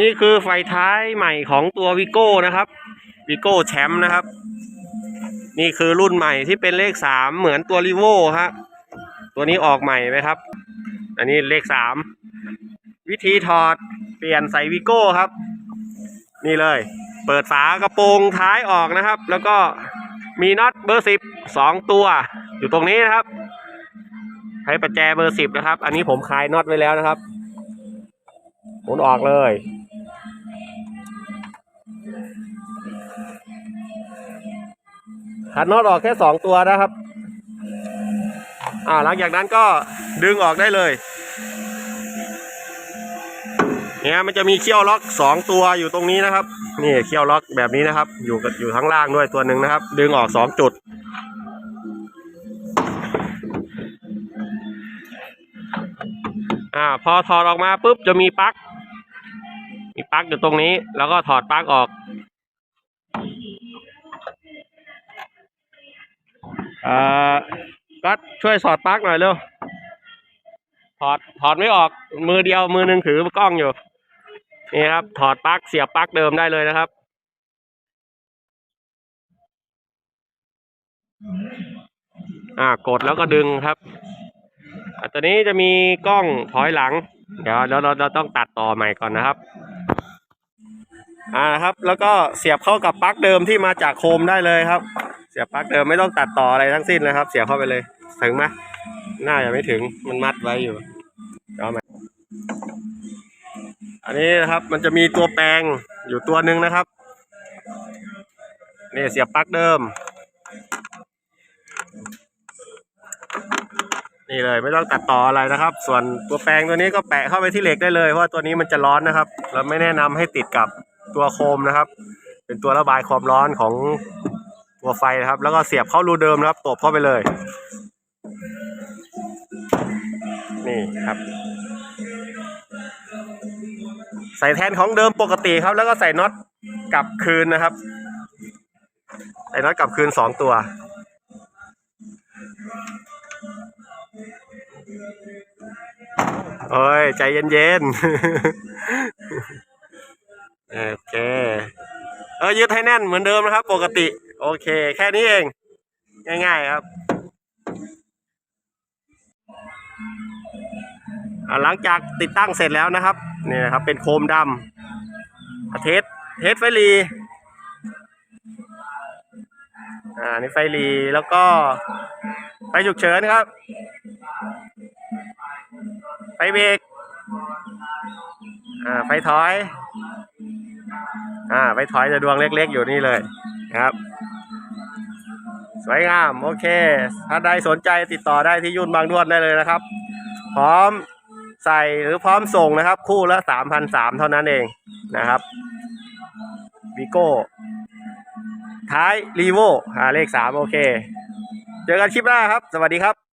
นี่คือไฟท้ายใหม่ของตัววิโก้นะครับวิโก้แชมป์นะครับ นี่คือรุ่นใหม่ที่เป็นเลขสามเหมือนตัวรีโวฮะตัวนี้ออกใหม่ไหมครับ อันนี้เลขสามวิธีถอดเปลี่ยนใส่วิโก้ครับ นี่เลย เปิดฝากระโปรงท้ายออกนะครับ แล้วก็มีน็อตเบอร์สิบสองตัว อยู่ตรงนี้นะครับ ใช้ประแจเบอร์สิบนะครับ อันนี้ผมคลายน็อตไว้แล้วนะครับ มุนออกเลยขันน็อตออกแค่สองตัวนะครับ อ่าหลังจากนั้นก็ดึงออกได้เลย เนี่ยมันจะมีเขี้ยวล็อกสองตัวอยู่ตรงนี้นะครับ นี่เขี้ยวล็อกแบบนี้นะครับ อยู่กับอยู่ข้างล่างด้วยตัวหนึ่งนะครับ ดึงออกสองจุด อ่า พอถอดออกมาปุ๊บจะมีปลั๊ก ปลั๊กอยู่ตรงนี้ แล้วก็ถอดปลั๊กออกเอ่าก็ช่วยสอดปลั๊กหน่อยเร็วถอดถอดไม่ออกมือเดียวมือหนึ่งถือกล้องอยู่นี่ครับ ถอดปลั๊กเสียบปลั๊กเดิมได้เลยนะครับ อ่ากดแล้วก็ดึงครับอะตัวนี้จะมีกล้องถอยหลัง เดี๋ยวเราเราเราต้องตัดต่อใหม่ก่อนนะครับ อ่าครับ แล้วก็เสียบเข้ากับปลั๊กเดิมที่มาจากโคมได้เลยครับ เสียบปลั๊กเดิมไม่ต้องตัดต่ออะไรทั้งสิ้นนะครับ เสียบเข้าไปเลยถึงไหมน่าจะไม่ถึงมันมัดไว้อยู่เอาไหมอันนี้นะครับมันจะมีตัวแปลงอยู่ตัวหนึ่งนะครับนี่เสียบปลั๊กเดิม นี่เลยไม่ต้องตัดต่ออะไรนะครับ ส่วนตัวแปลงตัวนี้ก็แปะเข้าไปที่เหล็กได้เลยเพราะว่าตัวนี้มันจะร้อนนะครับ เราไม่แนะนำให้ติดกับ ตัวโคมนะครับ เป็นตัวระบายความร้อนของตัวไฟนะครับ แล้วก็เสียบเข้ารูเดิมนะครับตบเข้าไปเลย นี่ครับ ใส่แทนของเดิมปกติครับ แล้วก็ใส่น็อตกลับคืนนะครับ ใส่น็อตกลับคืนสองตัวโอ้ย ใจเย็นๆ โอเค เออยึดให้แน่นเหมือนเดิมนะครับ ปกติ โอเค แค่นี้เอง ง่าย ๆ ครับหลังจากติดตั้งเสร็จแล้วนะครับนี่นะครับ เป็นโคมดำเทสเทสไฟรีอ่านี่ไฟรีแล้วก็ไฟฉุกเฉินครับ ไฟเบรกอ่าไฟถอย อ่าไฟถอยจะดวงเล็กๆอยู่นี่เลยครับ สวยงามโอเค ถ้าใดสนใจติดต่อได้ที่ยุ่นบางด้วนได้เลยนะครับ พร้อมใส่หรือพร้อมส่งนะครับ คู่ละสามพันสามเท่านั้นเองนะครับวิโก้ท้ายรีโวอ่าเลขสามโอเค เจอกันคลิปหน้าครับ สวัสดีครับ